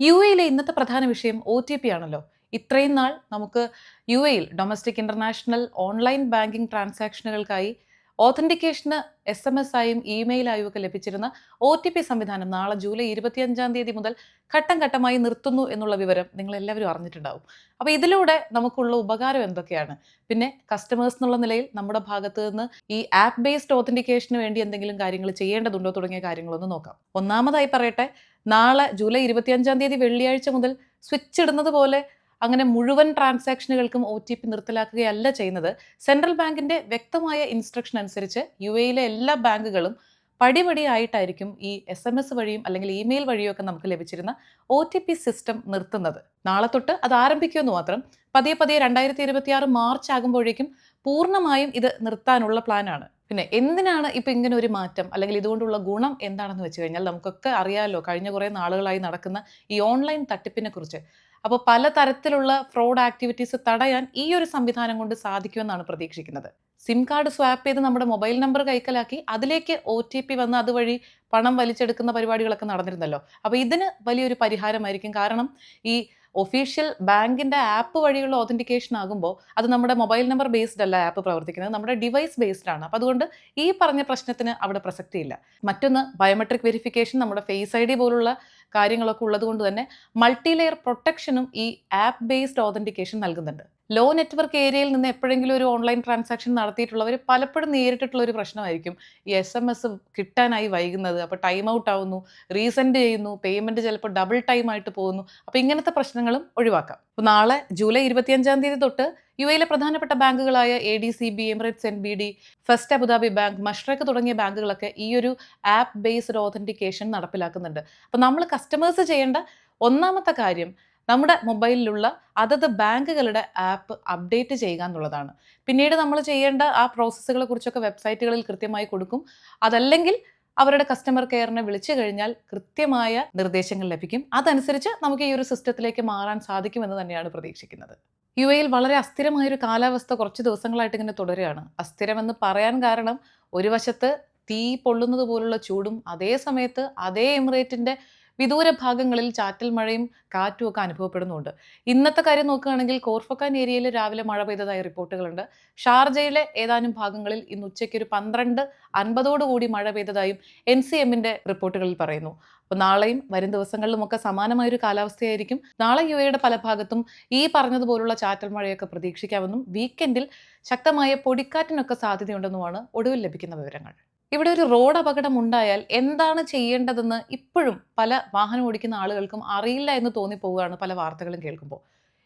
U എയിലെ ഇന്നത്തെ പ്രധാന വിഷയം ഒ ടി പി ആണല്ലോ. ഇത്രയും നാൾ നമുക്ക് യു എയിൽ ഡൊമസ്റ്റിക് ഇന്റർനാഷണൽ ഓൺലൈൻ ബാങ്കിംഗ് ട്രാൻസാക്ഷനുകൾക്കായി ഓതന്റിക്കേഷന് എസ് എം എസ് ആയും ഇമെയിലായും ഒക്കെ ലഭിച്ചിരുന്ന ഒ ടി പി സംവിധാനം നാളെ ജൂലൈ ഇരുപത്തിയഞ്ചാം തീയതി മുതൽ ഘട്ടം ഘട്ടമായി നിർത്തുന്നു എന്നുള്ള വിവരം നിങ്ങൾ എല്ലാവരും അറിഞ്ഞിട്ടുണ്ടാവും. അപ്പോൾ ഇതിലൂടെ നമുക്കുള്ള ഉപകാരം എന്തൊക്കെയാണ്? പിന്നെ കസ്റ്റമേഴ്സ് എന്നുള്ള നിലയിൽ നമ്മുടെ ഭാഗത്ത് നിന്ന് ഈ ആപ്പ് ബേസ്ഡ് ഓതന്റിക്കേഷന് വേണ്ടി എന്തെങ്കിലും കാര്യങ്ങൾ ചെയ്യേണ്ടതുണ്ടോ തുടങ്ങിയ കാര്യങ്ങളൊന്ന് നോക്കാം. ഒന്നാമതായി പറയട്ടെ നാളെ ജൂലൈ ഇരുപത്തിയഞ്ചാം തീയതി വെള്ളിയാഴ്ച മുതൽ സ്വിച്ച് ഇടുന്നത് പോലെ അങ്ങനെ മുഴുവൻ ട്രാൻസാക്ഷനുകൾക്കും ഒ ടി പി നിർത്തലാക്കുകയല്ല ചെയ്യുന്നത്. സെൻട്രൽ ബാങ്കിന്റെ വ്യക്തമായ ഇൻസ്ട്രക്ഷൻ അനുസരിച്ച് യു എയിലെ എല്ലാ ബാങ്കുകളും പടിപടിയായിട്ടായിരിക്കും ഈ എസ് എം എസ് വഴിയും അല്ലെങ്കിൽ ഇമെയിൽ വഴിയോ ഒക്കെ നമുക്ക് ലഭിച്ചിരുന്ന ഒ ടി പി സിസ്റ്റം നിർത്തുന്നത്. നാളെ തൊട്ട് അത് ആരംഭിക്കുമെന്ന് മാത്രം പതിയെ പതിയെ രണ്ടായിരത്തി ഇരുപത്തി ആറ് മാർച്ച് ആകുമ്പോഴേക്കും പൂർണമായും ഇത് നിർത്താനുള്ള പ്ലാനാണ്. പിന്നെ എന്തിനാണ് ഇപ്പം ഇങ്ങനെ ഒരു മാറ്റം? അല്ലെങ്കിൽ ഇതുകൊണ്ടുള്ള ഗുണം എന്താണെന്ന് വെച്ച് കഴിഞ്ഞാൽ നമുക്കൊക്കെ അറിയാമല്ലോ കഴിഞ്ഞ കുറേ നാളുകളായി നടക്കുന്ന ഈ ഓൺലൈൻ തട്ടിപ്പിനെ കുറിച്ച്. അപ്പോൾ പല തരത്തിലുള്ള ഫ്രോഡ് ആക്ടിവിറ്റീസ് തടയാൻ ഈ ഒരു സംവിധാനം കൊണ്ട് സാധിക്കുമെന്നാണ് പ്രതീക്ഷിക്കുന്നത്. സിം കാർഡ് സ്വാപ്പ് ചെയ്ത് നമ്മുടെ മൊബൈൽ നമ്പർ കൈക്കലാക്കി അതിലേക്ക് ഒ ടി പി വന്ന് അതുവഴി പണം വലിച്ചെടുക്കുന്ന പരിപാടികളൊക്കെ നടന്നിരുന്നല്ലോ. അപ്പോൾ ഇതിന് വലിയൊരു പരിഹാരമായിരിക്കും. കാരണം ഈ ഒഫീഷ്യൽ ബാങ്കിന്റെ ആപ്പ് വഴിയുള്ള ഓതന്റിക്കേഷൻ ആകുമ്പോൾ അത് നമ്മുടെ മൊബൈൽ നമ്പർ ബേസ്ഡ് അല്ല ആപ്പ് പ്രവർത്തിക്കുന്നത്. നമ്മുടെ ഡിവൈസ് ബേസ്ഡ് ആണ്. അപ്പോൾ അതുകൊണ്ട് ഈ പറഞ്ഞ പ്രശ്നത്തിന് അവിടെ പ്രസക്തിയില്ല. മറ്റൊന്ന് ബയോമെട്രിക് വെരിഫിക്കേഷൻ നമ്മുടെ ഫേസ് ഐ ഡി പോലുള്ള കാര്യങ്ങളൊക്കെ ഉള്ളതുകൊണ്ട് തന്നെ മൾട്ടി ലെയർ പ്രൊട്ടക്ഷനും ഈ ആപ്പ് ബേസ്ഡ് ഓതന്റിക്കേഷൻ നൽകുന്നുണ്ട്. ലോ നെറ്റ്വർക്ക് ഏരിയയിൽ നിന്ന് എപ്പോഴെങ്കിലും ഒരു ഓൺലൈൻ ട്രാൻസാക്ഷൻ നടത്തിയിട്ടുള്ളവർ പലപ്പോഴും നേരിട്ടിട്ടുള്ള ഒരു പ്രശ്നമായിരിക്കും. ഈ എസ് എം എസ് കിട്ടാനായി വൈകുന്നത് അപ്പോൾ ടൈം ഔട്ട് ആവുന്നു റീസെൻഡ് ചെയ്യുന്നു പേയ്മെന്റ് ചിലപ്പോൾ ഡബിൾ ടൈം ആയിട്ട് പോകുന്നു. അപ്പോൾ ഇങ്ങനത്തെ പ്രശ്നങ്ങളും ഒഴിവാക്കാം. അപ്പോൾ നാളെ ജൂലൈ ഇരുപത്തിയഞ്ചാം തീയതി തൊട്ട് യു എയിലെ പ്രധാനപ്പെട്ട ബാങ്കുകളായ A D C B Emirates N B D first Abu Dhabi bank Mashreq തുടങ്ങിയ ബാങ്കുകളൊക്കെ ഈ ഒരു ആപ്പ് ബേസ്ഡ് ഓതന്റിക്കേഷൻ നടപ്പിലാക്കുന്നുണ്ട്. അപ്പോൾ നമ്മൾ കസ്റ്റമേഴ്സ് ചെയ്യേണ്ട ഒന്നാമത്തെ കാര്യം നമ്മുടെ മൊബൈലിലുള്ള അതത് ബാങ്കുകളുടെ ആപ്പ് അപ്ഡേറ്റ് ചെയ്യുക എന്നുള്ളതാണ്. പിന്നീട് നമ്മൾ ചെയ്യേണ്ട ആ പ്രോസസ്സുകളെ കുറിച്ചൊക്കെ വെബ്സൈറ്റുകളിൽ കൃത്യമായി കൊടുക്കും. അതല്ലെങ്കിൽ അവരുടെ കസ്റ്റമർ കെയറിനെ വിളിച്ചു കഴിഞ്ഞാൽ കൃത്യമായ നിർദ്ദേശങ്ങൾ ലഭിക്കും. അതനുസരിച്ച് നമുക്ക് ഈ ഒരു സിസ്റ്റത്തിലേക്ക് മാറാൻ സാധിക്കുമെന്ന് തന്നെയാണ് പ്രതീക്ഷിക്കുന്നത്. യു എയിൽ വളരെ അസ്ഥിരമായൊരു കാലാവസ്ഥ കുറച്ച് ദിവസങ്ങളായിട്ട് ഇങ്ങനെ തുടരുകയാണ്. അസ്ഥിരമെന്ന് പറയാൻ കാരണം ഒരു വശത്ത് തീ പൊള്ളുന്നത് പോലുള്ള ചൂടും അതേ സമയത്ത് അതേ എമിറേറ്റിന്റെ വിദൂര ഭാഗങ്ങളിൽ ചാറ്റൽ മഴയും കാറ്റും ഒക്കെ അനുഭവപ്പെടുന്നുണ്ട്. ഇന്നത്തെ കാര്യം നോക്കുകയാണെങ്കിൽ കോർഫക്കാൻ ഏരിയയിൽ രാവിലെ മഴ പെയ്തതായ റിപ്പോർട്ടുകളുണ്ട്. ഷാർജയിലെ ഏതാനും ഭാഗങ്ങളിൽ ഇന്ന് ഉച്ചയ്ക്ക് ഒരു പന്ത്രണ്ട് അൻപതോടുകൂടി മഴ പെയ്തതായും എൻ സി എമ്മിന്റെ റിപ്പോർട്ടുകളിൽ പറയുന്നു. അപ്പോൾ നാളെയും വരും ദിവസങ്ങളിലുമൊക്കെ സമാനമായൊരു കാലാവസ്ഥയായിരിക്കും. നാളെ യു എയുടെ പല ഭാഗത്തും ഈ പറഞ്ഞതുപോലുള്ള ചാറ്റൽ മഴയൊക്കെ പ്രതീക്ഷിക്കാമെന്നും വീക്കെൻഡിൽ ശക്തമായ പൊടിക്കാറ്റിനൊക്കെ സാധ്യതയുണ്ടെന്നുമാണ് ഒടുവിൽ ലഭിക്കുന്ന വിവരങ്ങൾ. ഇവിടെ ഒരു റോഡ് അപകടം ഉണ്ടായാൽ എന്താണ് ചെയ്യേണ്ടതെന്ന് ഇപ്പോഴും പല വാഹനം ഓടിക്കുന്ന ആളുകൾക്കും അറിയില്ല എന്ന് തോന്നിപ്പോവുകയാണ് പല വാർത്തകളും കേൾക്കുമ്പോൾ.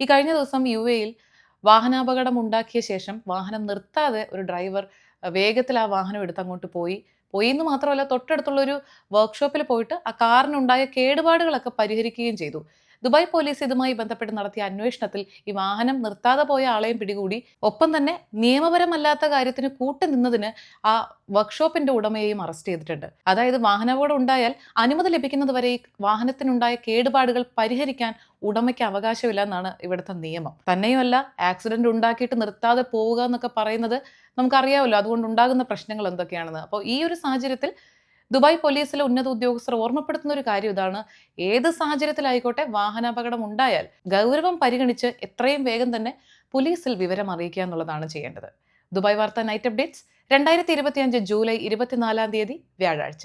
ഈ കഴിഞ്ഞ ദിവസം യു എയിൽ വാഹനാപകടം ഉണ്ടാക്കിയ ശേഷം വാഹനം നിർത്താതെ ഒരു ഡ്രൈവർ വേഗത്തിൽ ആ വാഹനം എടുത്ത് അങ്ങോട്ട് പോയി. പോയി എന്ന് മാത്രമല്ല തൊട്ടടുത്തുള്ള ഒരു വർക്ക്ഷോപ്പിൽ പോയിട്ട് ആ കാറിനുണ്ടായ കേടുപാടുകളൊക്കെ പരിഹരിക്കുകയും ചെയ്തു. ദുബായ് പോലീസ് ഇതുമായി ബന്ധപ്പെട്ട് നടത്തിയ അന്വേഷണത്തിൽ ഈ വാഹനം നിർത്താതെ പോയ ആളെയും പിടികൂടി. ഒപ്പം തന്നെ നിയമപരമല്ലാത്ത കാര്യത്തിന് കൂട്ടുനിന്നതിന് ആ വർക്ക്ഷോപ്പിന്റെ ഉടമയെയും അറസ്റ്റ് ചെയ്തിട്ടുണ്ട്. അതായത് വാഹനാപകടം ഉണ്ടായാൽ അനുമതി ലഭിക്കുന്നതുവരെ ഈ വാഹനത്തിനുണ്ടായ കേടുപാടുകൾ പരിഹരിക്കാൻ ഉടമയ്ക്ക് അവകാശമില്ല എന്നാണ് ഇവിടുത്തെ നിയമം. തന്നെയുമല്ല ആക്സിഡന്റ് ഉണ്ടാക്കിയിട്ട് നിർത്താതെ പോവുക എന്നൊക്കെ പറയുന്നത് നമുക്കറിയാമല്ലോ. അതുകൊണ്ട് ഉണ്ടാകുന്ന പ്രശ്നങ്ങൾ എന്തൊക്കെയാണെന്ന്. അപ്പോൾ ഈ ഒരു സാഹചര്യത്തിൽ ദുബായ് പോലീസിലെ ഉന്നത ഉദ്യോഗസ്ഥർ ഓർമ്മപ്പെടുത്തുന്ന ഒരു കാര്യം ഇതാണ്. ഏത് സാഹചര്യത്തിലായിക്കോട്ടെ വാഹനാപകടം ഉണ്ടായാൽ ഗൗരവം പരിഗണിച്ച് എത്രയും വേഗം തന്നെ പോലീസിൽ വിവരം അറിയിക്കുക എന്നുള്ളതാണ് ചെയ്യേണ്ടത്. ദുബായ് വാർത്ത നൈറ്റ് അപ്ഡേറ്റ്സ് രണ്ടായിരത്തി ഇരുപത്തിയഞ്ച് ജൂലൈ ഇരുപത്തിനാലാം തീയതി വ്യാഴാഴ്ച.